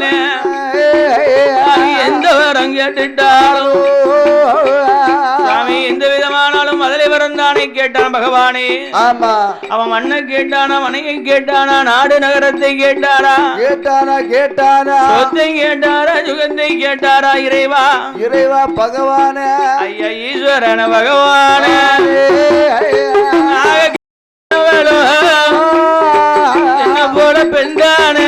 பகவான் எந்த வரம் கேட்டுட்டாலும். சாமி எந்த விதமானாலும் மதுரை வரம் தானே கேட்டான் பகவானே. ஆமா. அவன் மண்ணை கேட்டானா மனையை கேட்டானா நாடு நகரத்தை கேட்டாரா? கேட்டானா கேட்டானா. சொத்தை கேட்டாரா சுகத்தை கேட்டாரா இறைவா? இறைவா பகவான. ஐயா ஈஸ்வரன பகவான. என்ன போல பெண்தான?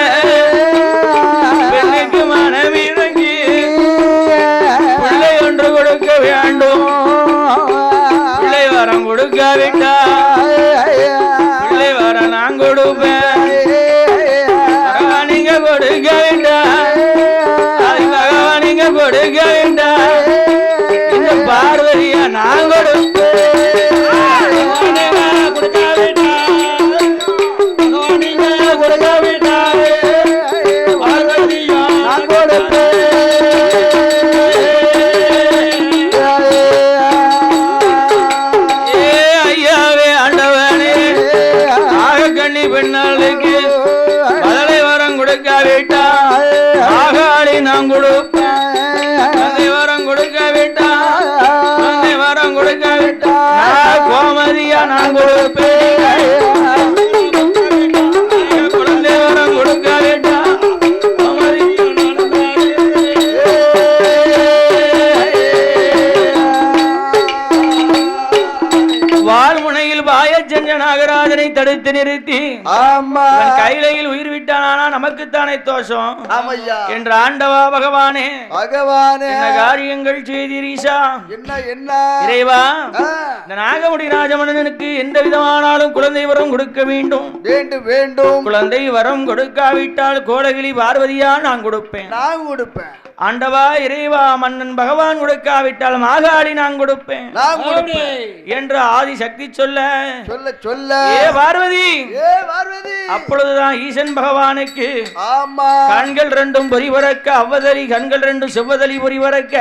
நாகராஜனை தடுத்து நிறுத்தி. ஆமா. கையிலையில் உயிர் விட்டானா நமக்குத்தானே தோஷம்? என்ற ஆண்டவா பகவானே. பகவானே. காரியங்கள் செய்திரீஷா என்ன என்ன? இறைவா இந்த நாகமுடி ராஜமன்னனுக்கு எந்த விதமானாலும் குழந்தை வரம் கொடுக்க வேண்டும். வேண்டும் வேண்டும். குழந்தை வரம் கொடுக்காவிட்டால் கோடகிரி பார்வதியா நான் கொடுப்பேன். நான் கொடுப்பேன். ஆண்டவா இறைவா மன்னன் பகவான் கொடுக்காவிட்டால் மாகாளி நான் கொடுப்பேன். நான் கொடுப்பேன். என்று ஆதி சக்தி சொல்ல சொல்ல சொல்ல. ஏ பார்வதி ஏ பார்வதி. அப்பொழுதுதான் ஈசன் பகவானுக்கு ஆமா. கண்கள் ரெண்டும் பொறிவரக்க அவ்வதலி கண்கள் ரெண்டும் செவ்வதலி பொறிவரக்க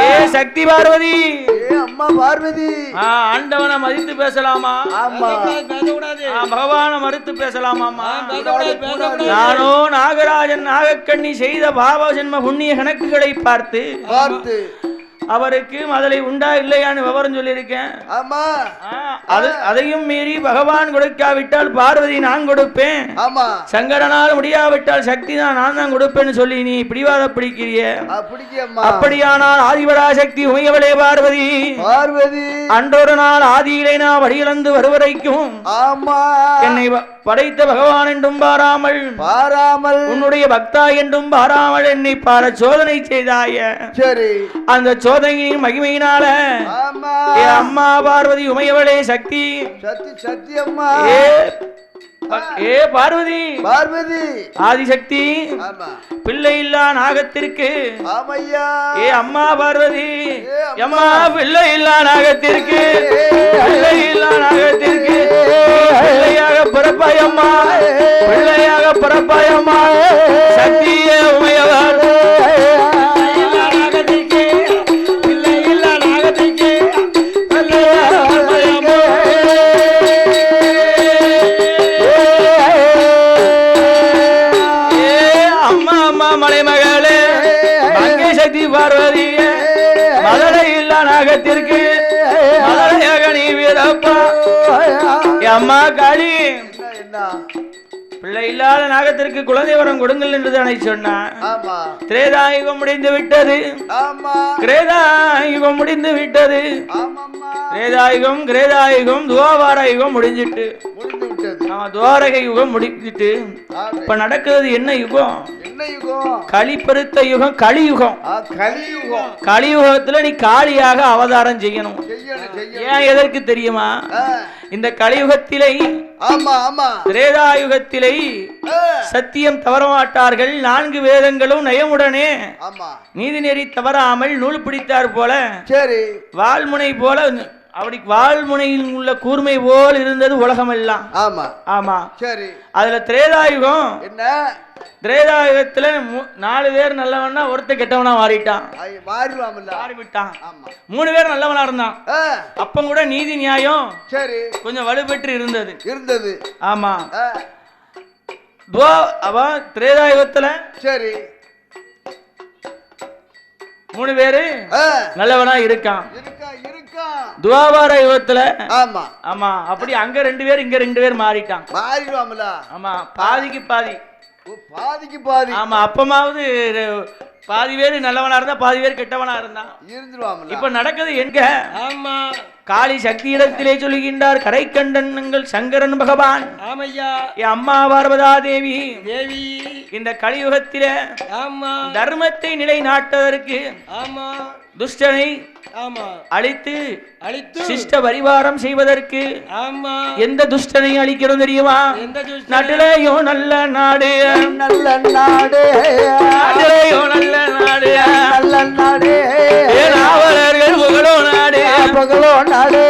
ஏ சக்தி பார்வதி அம்மா பார்வதி. ஆ, ஆண்டவனை மதித்து பேசலாமா? ஆமா. ஆ, பகவானை மறுத்து பேசக்கூடாது. நானோ நாகராஜன் நாகக்கண்ணி செய்த பாவ ஜென்ம புண்ணிய கணக்குகளை பார்த்து பார்த்து. அவருக்கு மதலை உண்டா இல்லையான்னு விவரம் சொல்லியிருக்கேன். ஆமா. ஆ, அது அதையும் மீறி பகவான் கொடுக்காவிட்டால் பார்வதி நான் கொடுப்பேன். ஆமா. சங்கடனால் முடியாவிட்டால் சக்தி தான் நான் தான் கொடுப்பேன்னு சொல்லி நீ பிடிவாத பிடிக்கிறிய. அப்படியானால் ஆதிபராசக்தி உமையவளே பார்வதி. பார்வதி. அன்றொரு நாள் ஆதியிலே நான் வடியிழந்து வருவரைக்கும் ஆமா. என்னை படைத்த பகவான் என்றும் பாராமல் பாராமல். உன்னுடைய பக்தா என்றும் பாராமல் என்னை பார சோதனை செய்தாய. சரி. அந்த சோதனையின் மகிமையினால அம்மா பார்வதி உமையவளே சக்தி. சத்தி சத்தியம்மா ஏ ப- ஏ பார்வதி. பார்வதி. ஆதிசக்தி. பிள்ளை இல்லா நாகத்திற்கு. ஏ அம்மா பார்வதி. அம்மா. பிள்ளை இல்லா நாகத்திற்கு. பிள்ளை இல்லா நாகத்திற்கு. பிள்ளையாக பிறப்பாயம்மா பிள்ளையாக பிறப்பாயம்மா சக்தியே உமைய அம்மா காளி பிள்ளை இல்லாத நாகத்திற்கு குழந்தை வரம் கொடுங்கள் என்று தானே சொன்னான். திரேதாயுகம் முடிந்து விட்டது. கிரேதாயுகம் முடிந்து விட்டது. கிரேதாயுகம் கிரேதாயுகம் துவாபார யுகம் முடிஞ்சிட்டு. ஆமா துவாரக யுகம் முடிஞ்சிட்டு. இப்ப நடக்கிறது என்ன யுகம்? என்ன யுகம் கலியுகம். கலியுகம். கலியுகத்துல நீ காளியாக அவதாரம் செய்யணும். ஏன் எதற்கு தெரியுமா? இந்த கலியுகத்திலே ஆமா ஆமா. திரேதாயுகத்திலே சத்தியம் தவறமாட்டார்கள். நான்கு வேதங்களும் நயமுடனே நீதிநெறி தவறாமல் நூல் பிடித்தார் போல சரி. வாள்முனை போல அப்படி வாள்முனையில் உள்ள கூர்மை போல் இருந்தது உலகமெல்லாம். ஆமா. ஆமா. சரி. அதுல திரேதாயுகம். என்ன? திரேதாயுகத்துல நாலு பேர் நல்லவனா ஒருத்த கெட்டவனா மாறிட்டான். மாறிவிட்டான். ஆமா. மூணு பேர் நல்லவனா இருந்தான். அப்ப கூட நீதி நியாயம் சரி. கொஞ்சம் வலுப்பெற்று இருந்தது. இருந்தது. ஆமா. அவன் திரேதாயுகத்துல சரி. மூணு பேரு நல்லவனா இருக்கான். இருக்கா இருக்கா துவாபார யுகத்துல? ஆமா. ஆமா அப்படி அங்க ரெண்டு பேர் இங்க ரெண்டு பேர் மாறிட்டான் மாறிடுவாமல? ஆமா பாதிக்கு பாதி. ஓ, பாதிக்கு பாதி. ஆமா அப்பமாவது பாதி பேர் நல்லவனா இருந்தா பாதி பேர் கெட்டவனா இருந்தான் இருந்துருவாமல? இப்ப நடக்குது எங்க? ஆமா. காளி சக்தி இடத்திலே சொல்லுகின்றார் கரைக்கண்டன் எங்கள் சங்கரன் பகவான். ஆமையா. என் அம்மா பார்வதா தேவி. தேவி இந்த கலியுகத்திலே ஆமா. தர்மத்தை நிலைநாட்டுவதற்கு ஆமா. துஷ்டனை ஆமா. அழித்து அழித்து சிஷ்ட பரிவாரம் செய்வதற்கு ஆமா. எந்த துஷ்டனை அழிக்கிறோம் தெரியுமா? நாட்டிலேயும் நல்ல நாடு. நல்ல நாடு. நாட்டிலேயும் நல்ல நாடு. நல்ல நாடு. புகழும் நாடு. பகலோ நாடு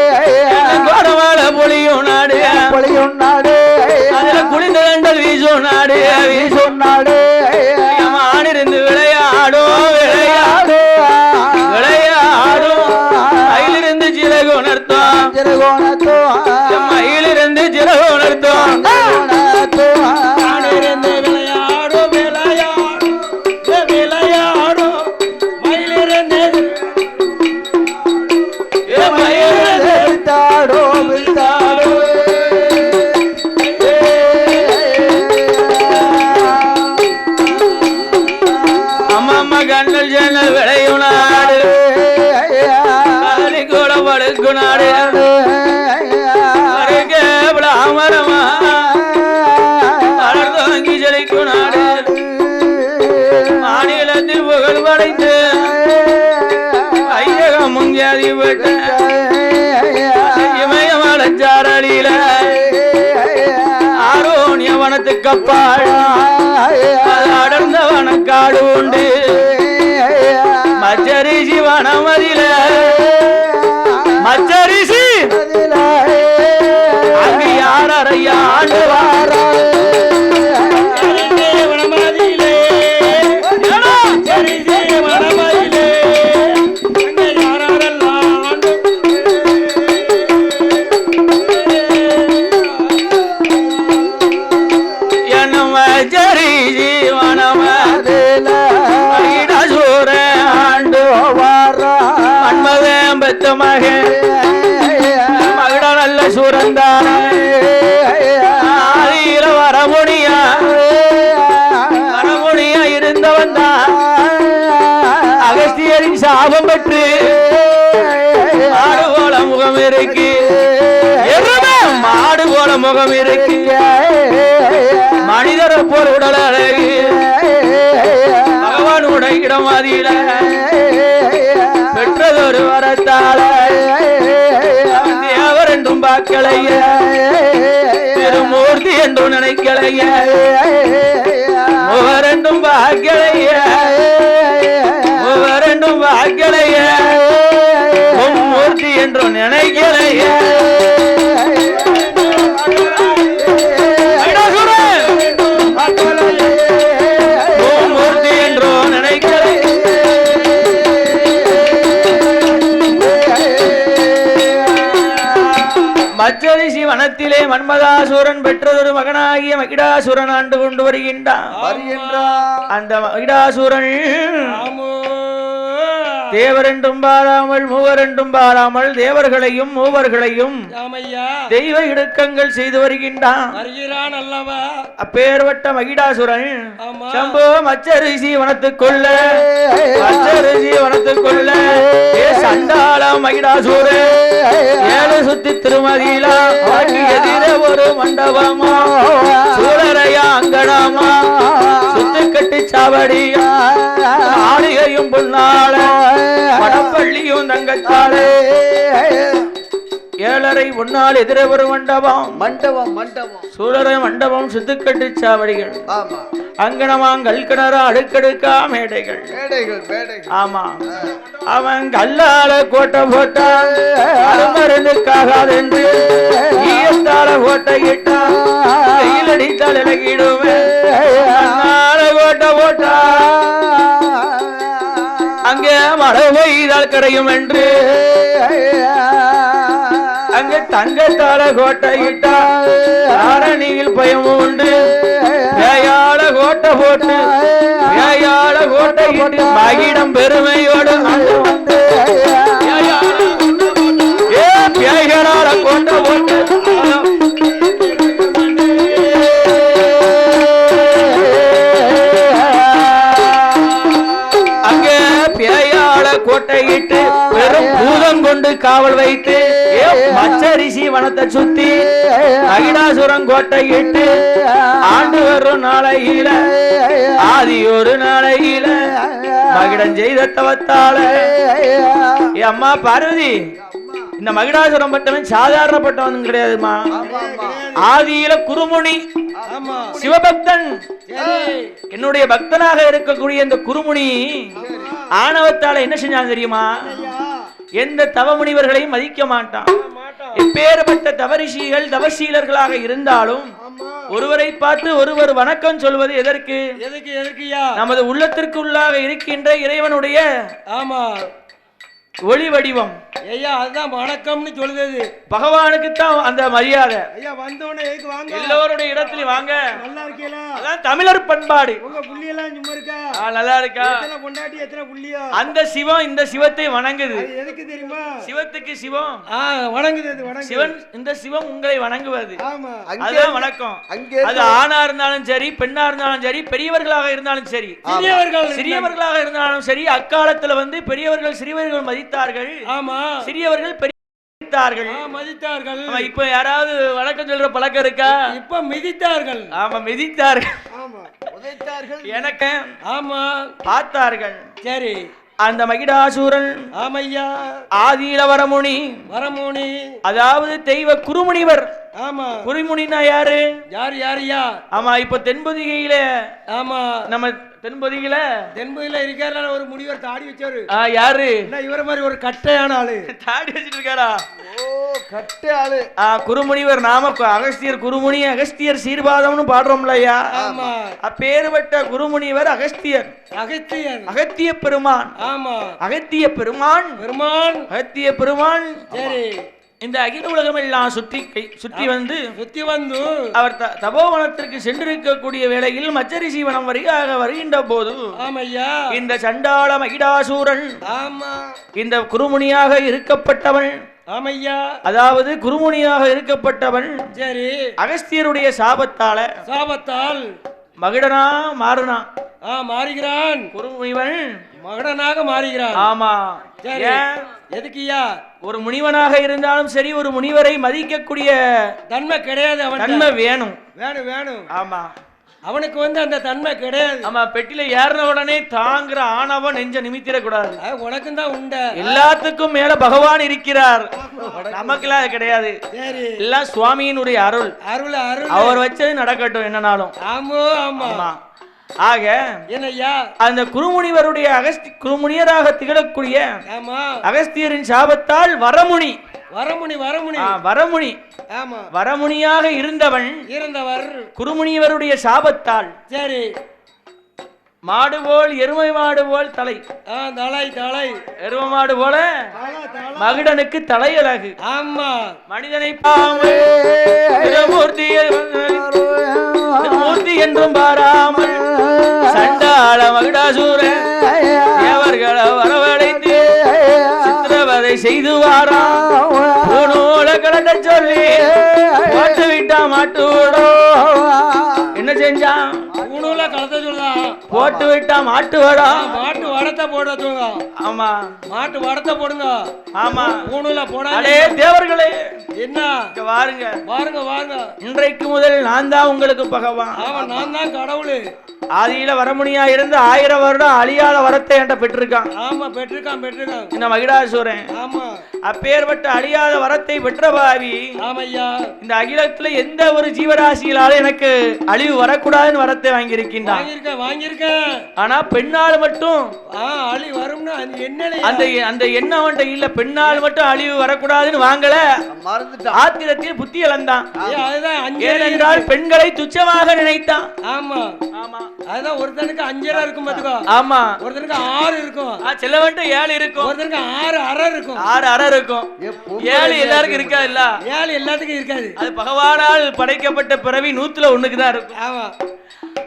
போல முகம் இருக்கு மனிதரை போல் உடல் அழகு. பகவானோட இடம் அதில பெற்றதொரு வரத்தால. அவர் என்றும் பார்க்கலைய. திருமூர்த்தி என்றும் நினைக்கலைய. மூவர் என்றும் பார்க்கலைய. மூவர் என்றும் பார்க்கலைய. மூர்த்தி என்றும் நினைக்கலைய. வனத்திலே மன்மதாசுரன் பெற்றதொரு மகனாகிய மகிடாசுரன் ஆண்டு கொண்டு வருகின்றான். அந்த மகிடாசுரன் ஆமோ தேவரென்றும் பாராமல் மூவரென்றும் பாராமல் தேவர்களையும் மூவர்களையும் தெய்வ இடுக்கங்கள் செய்து வருகின்றான் அப்பேர்வட்ட மகிடாசுரன். சம்போ மச்சரிசி வனத்துக்குள்ள மச்சரிசி வனத்துக்குள்ள ஏ சண்டாள மகிடாசுரே ஏழு சுத்தி திருமதியிலா எதிர ஒரு மண்டபமா சூழரையா அங்கடமா சுத்து கட்டி சாவடியா ஆளிகையும் பொன்னாள. படப்பள்ளியும் தங்கத்தாளே ஏழரை முன்னால் எதிர ஒரு மண்டபம். மண்டபம் மண்டபம். சூழரை மண்டபம் சுத்துக்கட்டு சாவடிகள். ஆமா. கிணறா அடுக்கடுக்கா மேடைகள். மேடைகள் மேடைகள். ஆமா. அவன் கல்லால கோட்டை போட்டான். அது மருந்துக்காகாது என்று ஈயத்தால கோட்டை இட்டான். வெயில் அடித்தால் இலகிடுவேன். கரையும் என்று. அங்கு தங்கத்தால கோட்டையிட்டால் ஆரணியில் பயமும் உண்டு. கோட்டை போட்டு பேயாள கோட்டை இட்டு மகிடம் பெருமையோடு கோட்டையிட்டு பெரும் பூதம் கொண்டு காவல் வைத்து ஏ பச்சரிசி வனத்தை சுத்தி மகிடாசுரம் கோட்டையிட்டு ஆண்டு வரும் நாளையில ஆதி ஒரு நாளையில மகிடம் செய்த தவத்தால. அம்மா பார்வதி இந்த மகிடாசுரம் பட்டவன் சாதாரணப்பட்டவன் கிடையாதுமா. ஆதியில குருமுனி சிவபக்தன். என்னுடைய பக்தனாக இருக்கக்கூடிய இந்த குருமுனி ஆணவத்தால என்ன செஞ்சான் தெரியுமா? எந்த தவமுனிவர்களையும் மதிக்க மாட்டான். எப்பேற்பட்ட தவரிஷிகள் தவசீலர்களாக இருந்தாலும் ஒருவரை பார்த்து ஒருவர் வணக்கம் சொல்வது எதற்கு? எதுக்கு எதுக்குயா நமது உள்ளத்திற்குள்ளாக இருக்கின்ற இறைவனுடைய ஆமா. ஒளி வடிவம். ஐயா அதுதான் வணக்கம்னு சொல்லுது பகவானுக்குத்தான் அந்த மரியாதை. ஐயா வந்தோடனே எதுக்கு வாங்க? எல்லோருடைய இடத்துலயும் வாங்க. நல்லா இருக்கீங்களா? அதான் தமிழர் பண்பாடு. உங்க புள்ளியெல்லாம் சும்மா இருக்கா? ஆ, நல்லா இருக்கா? எத்தனை பொண்டாட்டி எத்தனை புள்ளியோ? அந்த சிவம் இந்த சிவத்தை வணங்குது. அது எதுக்கு தெரியுமா? சிவத்துக்கு சிவம். ஆ வணங்குது அது வணங்குது. சிவன் இந்த சிவம் உங்களை வணங்குவது. ஆமா. அதுதான் வணக்கம். அங்கே அது ஆணா இருந்தாலும் சரி பெண்ணா இருந்தாலும் சரி பெரியவர்களாக இருந்தாலும் சரி. சிறியவர்கள் சிறியவர்களாக இருந்தாலும் சரி அக்காலத்துல வந்து பெரியவர்கள் சிறியவர்கள் மதித்தார்கள். ஆமா. சிறியவர்கள் பெரிய மதித்தார்கள். ஆ, மதித்தார்கள். இப்ப யாராவது வணக்கம் சொல்ற பழக்கம் இருக்கா? இப்ப மிதித்தார்கள். ஆமா மிதித்தார்கள். ஆமா உதைத்தார்கள். எனக்கு ஆமா. பார்த்தார்கள். சரி. அந்த மகிடாசூரன் ஆமையா. ஆதியில வரமுனி வரமோனி. அதாவது தெய்வ குருமுனிவர் ஆமா. குருமுனினா யாரு? யார் யாரியா ஆமா இப்ப தென்பொதிகையில ஆமா. நம்ம தென்பொதிகையில தென்பகுதியில இருக்காரு ஒரு முனிவர் தாடி வச்சாரு யாரு? என்ன இவர மாதிரி ஒரு கட்டையான ஆளு. தாடி வச்சிட்டு இருக்காரா ஓ கட்டை ஆளு. ஆ, குருமுனிவர் நாம அகஸ்தியர் குருமுனி அகஸ்தியர் சீர்பாதம்னு பாடுறோம்ல ஐயா. ஆமா. அப்பேறுபட்ட குருமுனிவர் அகஸ்தியர். அகத்தியன் அகத்திய பெருமான். ஆமா. அகத்திய பெருமான். பெருமான். அகத்திய பெருமான். சரி. இந்த அகில உலகம் எல்லாம் சுற்றி சுற்றி வந்து சுத்தி வந்து அவர் தபோவனத்திற்கு சென்றிருக்கக்கூடிய வேளையில் மச்சரிசி வனம் வரியாக வருகின்ற போது ஆமையா? இந்த சண்டாள மகிடாசூரன் ஆமா. இந்த குருமுனியாக இருக்கப்பட்டவன் ஆமையா? அதாவது குருமுனியாக இருக்கப்பட்டவன் சரி. அகஸ்தியருடைய சாபத்தால சாபத்தால்? மகிடனா மாறுனா? ஆ மாறுகிறான். குருமுனிவன் மகடனாக மாறுகிறான். ஆமா. சரி. ஏன்? எதுக்குயா ஒரு முனிவனாக இருந்தாலும் சரி ஒரு முனிவரை மதிக்கக்கூடிய தன்மை கிடையாது அவன் தன்மை வேணும். வேணும் வேணும். ஆமா. அவனுக்கு வந்து அந்த தன்மை கிடையாது. ஆமா பெட்டில ஏறின உடனே தாங்குற ஆணவம் நெஞ்ச நிமித்திடக்கூடாது. அது உனக்கும் தான் உண்ட. எல்லாத்துக்கும் மேல பகவான் இருக்கிறார். நமக்கெல்லாம் அது கிடையாது. எல்லாம் சுவாமியினுடைய அருள். அருள் அருள். அவர் வச்சது நடக்கட்டும் என்னனாலும். ஆமோ ஆமா. ஆமா. ஆக என்னய்யா? அந்த குருமுனிவருடைய அகஸ்தி குருமுனியராக திகழக்கூடிய ஆமா. அகஸ்தியரின் சாபத்தால் வரமுனி. வரமுனி வரமுனி. வரமுனி. ஆமா. வரமுனியாக இருந்தவன் இருந்தவர். குருமுனிவருடைய சாபத்தால் சரி. மாடு போல் எருமை மாடு போல் தலை. ஆ தலை தலை. எருமை மாடு போல தலை தலை. மகிடனுக்கு தலையழகு ஆமா. மனிதனை பாமல் திருமூர்த்தி என்றும் பாராமல் சண்டாள மகிடாசூர தேவர்களை வரவழைத்து சித்திரவதை செய்து வாராம் பூநூல கலட்ட சொல்லி மாட்டு விட்டா மாட்டு என்ன செஞ்சான்? கலத்த சொல்லுதான் போட்டு விட்டா மாட்டு வடா மாட்டு வடத்தை போட சொல்லுங்க ஆமா. மாட்டு வடத்தை போடுங்க. ஆமா. பூணுல போடாதே தேவர்களே. என்ன? வாருங்க. பாருங்க பாருங்க இன்றைக்கு முதல் நான் தான் உங்களுக்கு பகவான். அவன் நான் தான் கடவுளு. ஆதியில வரமுனியா இருந்து ஆயிரம் வருடம் அழியாத வரத்தை என்கிட்ட பெற்றிருக்கான். ஆமா பெற்றிருக்கான் பெற்றிருக்கான். இந்த மகிடாசூரன் ஆமா. அப்பேற்பட்ட அழியாத வரத்தை பெற்ற பாவி ஆமையா. இந்த அகிலத்துல எந்த ஒரு ஜீவராசியிலால எனக்கு அழிவு வரக்கூடாதுன்னு வரத்தை வாங்கியிருக்கின்றான். வாங்கியிருக்கேன் வாங்கியிருக்கேன். ஆனா பெண்ணால் மட்டும் ஆ அழி வரும்னு அந்த அந்த எண்ணம் அவன்கிட்ட இல்ல. பெண்ணால் மட்டும் அழிவு வரக்கூடாதுன்னு வாங்கல. ஆத்திரத்தில் புத்தி இழந்தான். ஏனென்றால் பெண்களை துச்சமாக நினைத்தான். ஆமா. ஆமா. அதுதான் ஒருத்தனுக்கு அஞ்சரை இருக்கும் பாத்துக்கோ. ஆமா. ஒருத்தனுக்கு ஆறு இருக்கும். ஆ, செல்லவன்ட்டு ஏழு இருக்கும். ஒருத்தனுக்கு ஆறு அரை இருக்கும். ஆறு அறை இருக்கும். ஏழு எல்லாருக்கும் இருக்கா? இல்ல ஏழு எல்லாத்துக்கும் இருக்காது. அது பகவானால் படைக்கப்பட்ட பிறவி நூத்துல ஒண்ணுக்கு தான் இருக்கும். ஆமா.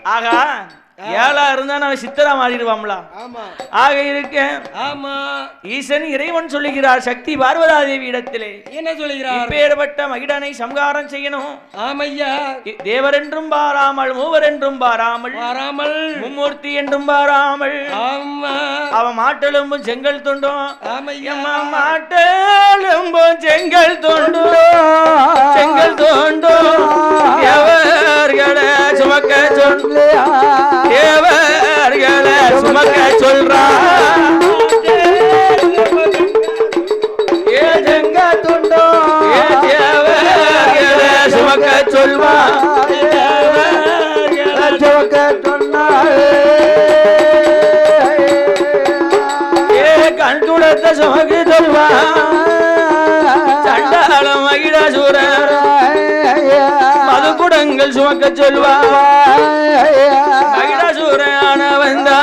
ஆகா ஏழா இருந்தா நான் சித்தரா மாறிடுவாம்ல. ஆக இருக்கேன் ஆமா. ஈசன் இறைவன் சொல்லுகிறார் சக்தி பார்வதா தேவி இடத்திலே. என்ன சொல்லுகிறார்? இப்பேற்பட்ட மகிடனை சம்காரம் செய்யணும். ஆமையா. இ- தேவரென்றும் பாராமல் மூவரென்றும் பாராமல் வராமல் மும்மூர்த்தி என்றும் பாராமல். ஆமா. அவன் மாட்டெலும்பும் செங்கல் துண்டும். ஆமையா. மாட்டெலும்பும் செங்கல் துண்டும். செங்கல் துண்டும். எவர்களை சுமக்க சொல். தேவர்களை சுமக்க சொல்றா. சொல்வா தேவர்களை ஏ கண் துடத்த சுமக்கு சொல்வா. சண்டாளம் மகிழாசூரர் மதுக்குடங்கள் சுமக்க சொல்வா. மகிழாசூரன வந்தா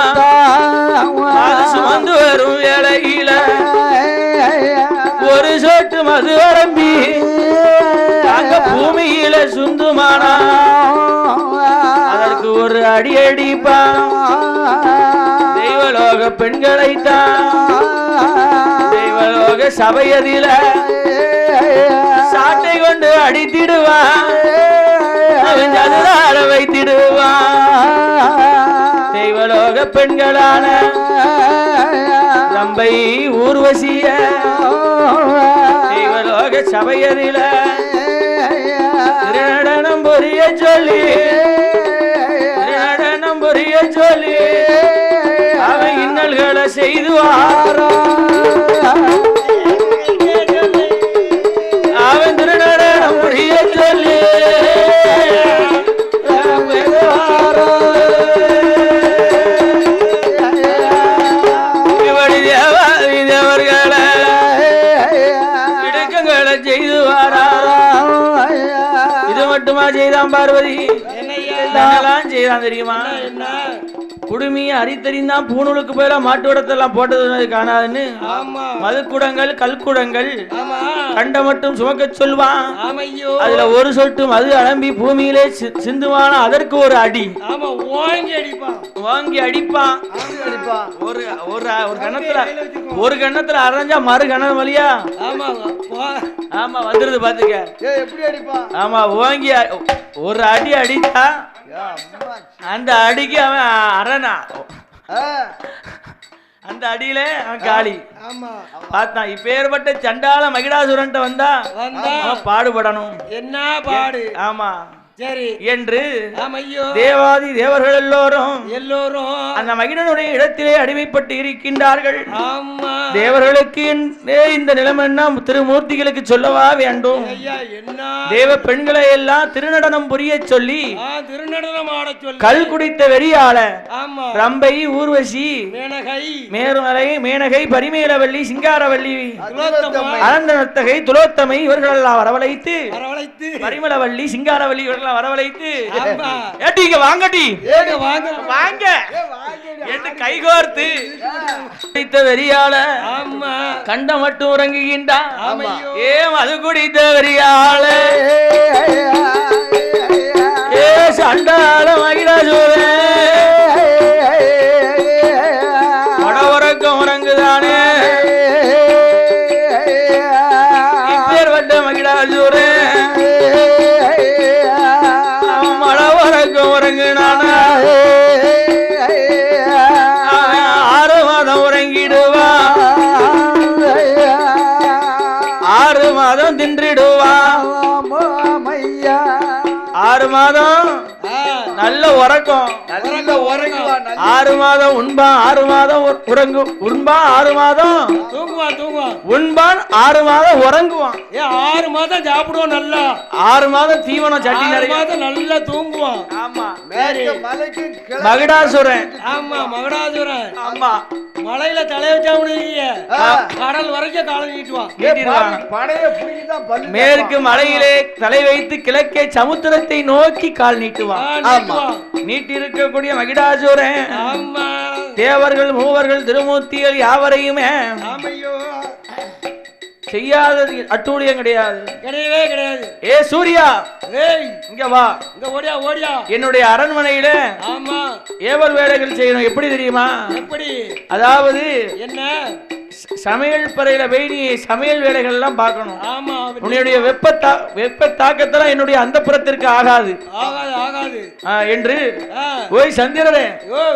சுமந்து வரும் வேளையில ஒரு சொட்டு மது அரம்பி அங்க பூமியில சுந்துமானா. அதற்கு ஒரு அடி அடிப்பா தெய்வலோக பெண்களைத்தான். தெய்வலோக சபையதில சாட்டை கொண்டு அடித்திடுவான். அவன் சதுராட வைத்திடுவான். பெண்களான ரம்பை ஊர்வசிய தெய்வலோக சபையதில திருநடனம் புரிய சொல்லி திருநடனம் புரிய சொல்லி அவன் இன்னல்களை செய்துவாரோ? தெரியுமா? என்ன குடுமியை அரித்தறிந்தான் பூணூலுக்கு போயில மாட்டு விடத்தெல்லாம் போட்டது காணாதுன்னு? மதுக்குடங்கள் கல்குடங்கள். கண்ட மட்டும் சுமக்க சொல்வான் அதுல ஒரு சொட்டு மது அலம்பி பூமியிலே சிந்துவான? அதற்கு ஒரு அடி. ஓங்கி அடிப்பான். வாங்கி அடிப்பான் அடிப்பா ஒரு ஒரு ஒரு கணத்துல ஒரு கணத்துல அரைஞ்சா மறு கணம் வழியா ஆமா வந்துருது பாத்துக்க. ஆமா ஓங்கி ஒரு அடி அடித்தா. அந்த அடிக்கு அவன் அரணா. அந்த அடியில அவன் காளி. ஆமா. பார்த்தான் இப்பேற்பட்ட சண்டால மகிடாசுரன்ட்ட வந்தா பாடுபடணும். என்ன பாடு? ஆமா. சரி. என்று தேவாதி தேவர்கள் எல்லோரும் எல்லோரும். அந்த மகிழனுடைய இடத்திலே அடிமைப்பட்டு இருக்கின்றார்கள். தேவர்களுக்கு இந்த நிலைமைன்னா திருமூர்த்திகளுக்கு சொல்லவா வேண்டும்? தேவ பெண்களை எல்லாம் திருநடனம் புரிய சொல்லி திருநடனம் ஆட சொல்லு. கல் குடித்த வெறியாள ஆமா. ரம்பை ஊர்வசி மேனகை. மேருமலை மேனகை பரிமேலவல்லி சிங்காரவல்லி துலோத்தமா அனந்த நர்த்தகை துலோத்தமை இவர்களெல்லாம் வரவழைத்து வரவழைத்து. பரிமளவல்லி சிங்காரவல்லி இவர்களெல்லாம் வரவழைத்து ஏட்டி இங்க வாங்கட்டி ஏங்க வாங்க வாங்க என்று கைகோர்த்து குடித்த வெறியாள ஆமா கண்ட மட்டும் உறங்குகின்றான் ஆமையோ ஏ மது குடித்த வெறியாள ஏ சண்டாள தின்றிடுவான் ஆறு மாதம்? நல்ல உறக்கம். நல்ல ஆறு மாதம் உண்பான் ஆறு மாதம் உற- உறங்கு உண்பான் ஆறு மாதம் தூங்குவான் தூங்குவான் உண்பான் ஆறு மாதம் உறங்குவான். ஏ ஆறு மாதம் சாப்பிடுவோம் நல்லா. ஆறு மாதம் தீவனம் சட்டி ஆறு நிறைய. மாதம் நல்லா தூங்குவான். ஆமா. மகிடாசுரன். ஆமா மகடாசுரன். ஆமா. மலையில தலைய வச்சா முடிய ஆ. கடல் வரைக்கும் காலை நீட்டுவான். மேற்கு மலையிலே தலை வைத்து கிழக்கே சமுத்திரத்தை நோக்கி கால் நீட்டுவான். நீட்டி இருக்கக்கூடிய மகிடாசுரன் தேவர்கள் மூவர்கள் திருமூர்த்திகள் யாவரையுமே ஆமையோ. செய்யாத அட்டூழியம் கிடையாது. கிடையவே கிடையாது. ஏ சூர்யா ஏய். இங்க வா. இங்க ஓடியா ஓடியா. என்னுடைய அரண்மனையில ஆமா. ஏவல் வேலைகள் செய்யணும். எப்படி தெரியுமா? எப்படி? அதாவது என்ன? சமையல் பறையில போய் நீ சமையல் வேலைகள் எல்லாம் பார்க்கணும். ஆமா. உன்னுடைய வெப்ப வெப்ப தாக்கத்தெல்லாம் என்னுடைய அந்த ஆகாது. ஆகாது ஆகாது. என்று ஓய்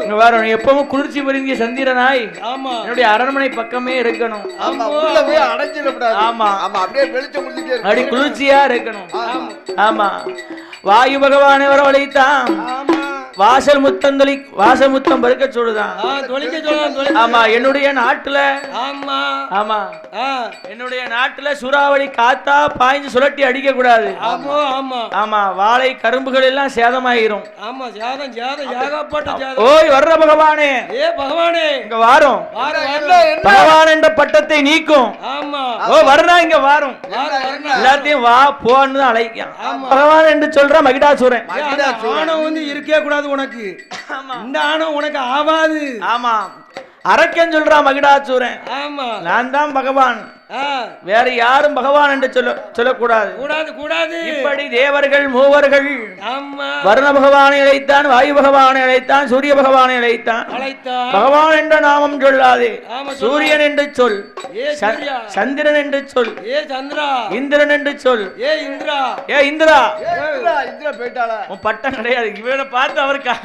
இங்க வர எப்பவும் குளிர்ச்சி பொருந்திய சந்திரனாய். ஆமா. என்னுடைய அரண்மனை பக்கமே இருக்கணும். ஆமா உள்ள போய் அடைஞ்சிடக்கூடாது. ஆமா. ஆமா அப்படியே வெளிச்சம் அப்படி குளிர்ச்சியா இருக்கணும். ஆமா. ஆமா. வாயு பகவானை வரவழைத்தான் ஆமா. வாசல் முத்தம் தொலி வாசல் முத்தம் பருக்க சொல்லுதான். தொலைக்க ஆமா என்னுடைய நாட்டுல ஆமா. ஆமா. என்னுடைய நாட்டுல சூறாவளி காத்தா பாய்ஞ்சு சுழட்டி அடிக்க கூடாது ஆமா ஆமா. ஆமா வாழை கரும்புகள் எல்லாம் சேதமாயிரும். ஆமா ஏகப்பட்ட ஜாதம் ஓய் வர்ற பகவானே. ஏ பகவானே. இங்க வாரும். பகவான் என்ற பட்டத்தை நீக்கும். ஆமா. ஓ வர்றா இங்க வாரும். எல்லாத்தையும் வா போன்னு ஆமா. பகவான் என்று சொல்ற மகிடாசுரன். வந்து இருக்கவே கூடாது. உனக்கு. இந்த ஆணவம் உனக்கு ஆவாது ஆமா. அரக்கன் சொல்றான் மகிடாசுரன். ஆமா. நான் தான் பகவான். வேற யாரும் பகவான் என்று சொல்ல சொல்லக்கூடாது. கூடாது கூடாது. இப்படி தேவர்கள் மூவர்கள் வருண பகவானை அழைத்தான் வாயு பகவானை அழைத்தான் சூரிய பகவானை அழைத்தான். அழைத்தா பகவான் என்ற நாமம் சொல்லாதே. சூரியன் என்று சொல். சந்திரன் என்று சொல். ஏ சந்திரா. இந்திரன் என்று சொல். ஏ இந்திரா. ஏ இந்திரா. இந்திரா, இந்திரா போயிட்டாளா? உன் பட்டம் கிடையாது. இவனை பார்த்து அவருக்கா?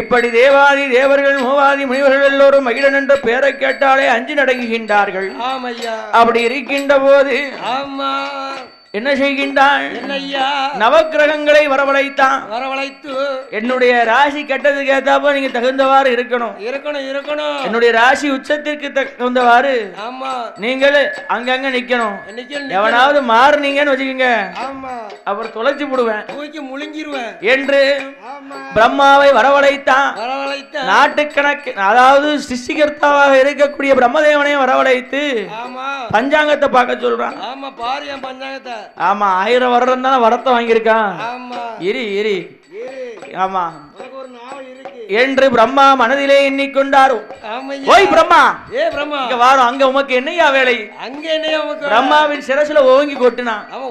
இப்படி தேவாதி தேவர்கள் மூவாதி முனிவர்கள் எல்லோரும் மகிழன் என்ற பெயரை கேட்டாலே அஞ்சு நடங்குகின்றார்கள். ஆமையா அப்படி இருக்கின்ற போது ஆமா. என்ன என்னய்யா? நவக்கிரகங்களை வரவழைத்தான். வரவழைத்து. என்னுடைய ராசி கெட்டதுக்கு ஏத்தாப்ப நீங்க தகுந்தவாறு இருக்கணும். இருக்கணும் இருக்கணும். என்னுடைய ராசி உச்சத்திற்கு தகுந்தவாறு ஆமா. நீங்கள் அங்கங்க நிக்கணும். எவனாவது மாறுனீங்கன்னு வச்சுக்கோங்க. ஆமா. அப்புறம் தொலைச்சு போடுவேன். தூக்கி முழுங்கிருவேன். என்று பிரம்மாவை வரவழைத்தான். வரவழைத்த நாட்டுக்கணக்கு அதாவது சிருஷ்டிகர்த்தாவாக இருக்கக்கூடிய பிரம்மதேவனை வரவழைத்து ஆமா. பஞ்சாங்கத்தை பார்க்க சொல்றான். ஆமா பாரு என் பஞ்சாங்கத்தை. ஆமா ஆயிரம் வருடம் தானே வரத்தை வாங்கியிருக்கான். இரி இரி. ஆமா. என்று பிரம்மா மனதிலே எண்ணிக்கொண்டார்? ஓய் பிரம்மா. ஏ பிரம்மா. இங்க வாரம் அங்க உமக்கு என்னையா வேலை? அங்க என்னையா பிரம்மாவின் சிரசுல ஓங்கி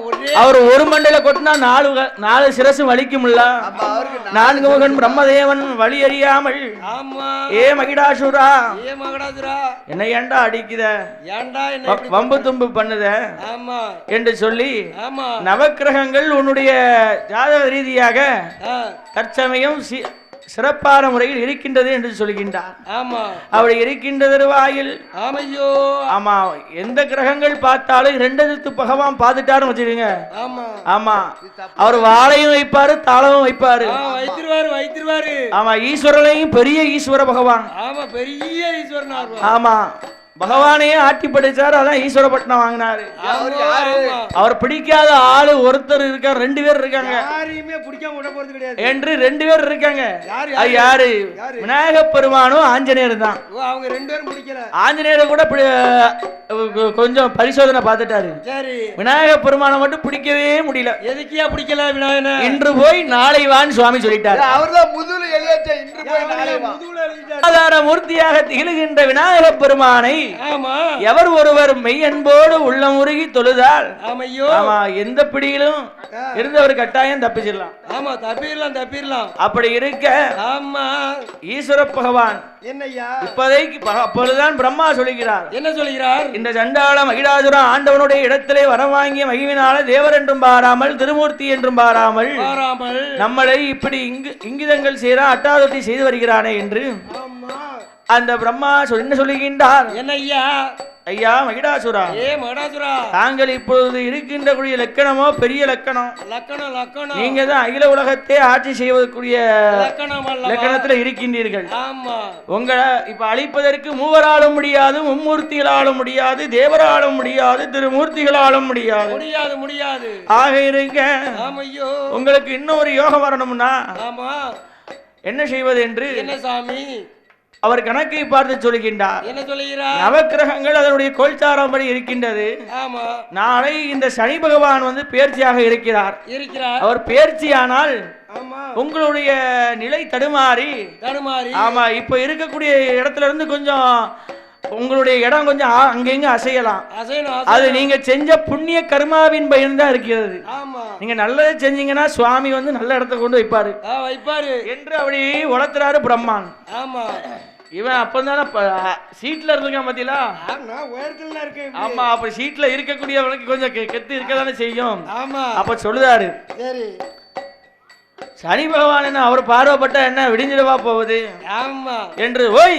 ஒரே அவர் ஒரு மண்டையில கொட்டினா நாலு நாலு சிரசு வலிக்கும்ல? நான்கு முகன் பிரம்மதேவன் வழி அறியாமல். ஏ மகிடாசுரா. ஏ மகடாதுரா என்ன ஏன்டா அடிக்குத? இப்படி வம்பு தும்பு பண்ணுத? என்று சொல்லி நவக்கிரகங்கள் உன்னுடைய ஜாதக ரீதியாக தற்சமயம் சிறப்பான முறையில் இருக்கின்றது என்று சொல்கின்றார் ஆமா. அப்படி இருக்கின்ற தருவாயில் ஆமையோ. ஆமா எந்த கிரகங்கள் பார்த்தாலும் ரெண்டெழுத்து பகவான் பார்த்துட்டாருன்னு வச்சுக்கோங்க. ஆமா. ஆமா. அவர் வாழையும் வைப்பாரு தாளமும் வைப்பாரு. வைத்திருவாரு வைத்திருவாரு. ஆமா ஈஸ்வரனையும் பெரிய ஈஸ்வர பகவான். ஆமா பெரிய ஈஸ்வரன் ஆமா. பகவானையே ஆட்டி படிச்சாரு அதான் ஈஸ்வரப்பட்டினம் வாங்கினாரு. அவரு யாரு? அவர் பிடிக்காத ஆளு ஒருத்தர் இருக்கார் ரெண்டு பேர் இருக்காங்க. யாரையுமே பிடிக்காம விட போறது கிடையாது. என்று ரெண்டு பேர் இருக்காங்க. யாரு? விநாயக பெருமானும் ஆஞ்சநேயர் தான். ஓ, அவங்க ரெண்டு பேரும் பிடிக்கல. ஆஞ்சநேயர் கூட கொஞ்சம் பரிசோதனை பார்த்துட்டாரு. சரி. விநாயக பெருமானை மட்டும் பிடிக்கவே முடியல. எதுக்கியா பிடிக்கல விநாயகனை? இன்று போய் நாளை வான்னு சுவாமி சொல்லிட்டார். அவர்தான் முதுகுல இன்று போய் நாளை மூர்த்தியாக திகழ்கின்ற விநாயக பெருமானை ஆமா. எவர் ஒருவர் மெய்யன்போடு உள்ளமுருகி தொழுதால் ஆமையோ. ஆமா எந்த பிடியிலும் இருந்தவர் கட்டாயம் தப்பிச்சிடலாம். ஆமா தப்பிடலாம் தப்பிடலாம். அப்படி இருக்க ஆமா. ஈஸ்வர பகவான் என்னய்யா இப்போதைக்கு அப்பொழுதுதான் பிரம்மா சொல்லுகிறார். என்ன சொல்கிறார் இந்த சண்டாள மகிடாசுரம் ஆண்டவனுடைய இடத்திலே வரம் வாங்கிய மகிவினால தேவர் என்றும் பாராமல் திருமூர்த்தி என்றும் பாராமல் நம்மளை இப்படி இங்கு இங்கிதங்கள் செய்யறா அட்டாதொட்டி செய்து வருகிறானே என்று அந்த பிரம்மா என்ன சொல்லுகின்றார்? என்னய்யா? ஐயா மகிடாசுரா. ஏ மடாசுரா தாங்கள் இப்பொழுது இருக்கின்ற கூடிய லக்கணமோ பெரிய லக்கணம்? லக்கணம் லக்கணம். நீங்க தான் அகில உலகத்தை ஆட்சி செய்வதற்குரிய? லக்கணத்துல இருக்கின்றீர்கள். ஆமா. உங்களை இப்ப அழிப்பதற்கு மூவராலும் முடியாது மும்மூர்த்திகளாலும் முடியாது தேவராலும் முடியாது திருமூர்த்திகளாலும் முடியாது. முடியாது முடியாது. ஆக இருக்க ஆமையோ. உங்களுக்கு இன்னொரு யோகம் வரணும்னா ஆமா. என்ன செய்வது என்று என்ன சாமி? அவர் கணக்கை பார்த்து சொல்கின்றார். என்ன சொல்கிறார் நவக்கிரகங்கள் அதனுடைய கோல்சாரம்படி இருக்கின்றது. ஆமா. நாளை இந்த சனி பகவான் வந்து பேர்ச்சியாக இருக்கிறார். இருக்கிறார். அவர் பேர்ச்சியானால் ஆமா. உங்களுடைய நிலை தடுமாறி தடுமாறி. ஆமா இப்ப இருக்கக்கூடிய இடத்துல இருந்து கொஞ்சம் உங்களுடைய இடம் கொஞ்சம் அங்கங்க அசையலாம். அது. நீங்க செஞ்ச புண்ணிய கர்மாவின் பயன் தான் இருக்கிறது. நீங்க நல்லதை செஞ்சீங்கன்னா சுவாமி வந்து நல்ல இடத்த கொண்டு வைப்பாரு. வைப்பாரு. என்று அப்படி உளத்துறாரு பிரம்மான். ஆமா. இவன் அப்பந்தானே சீட்ல இருந்திருக்கான் பாத்தீங்களா? உயரத்துல இருக்கேன். ஆமா அப்ப சீட்ல இருக்கக்கூடியவனுக்கு கொஞ்சம் கெத்து இருக்கதானே செய்யும். ஆமா. அப்ப சொல்லுதாரு. சரி. சனி பகவான் என்ன அவர் பார்வைப்பட்ட என்ன விடிஞ்சிடவா போகுது? ஆமா. என்று ஓய்!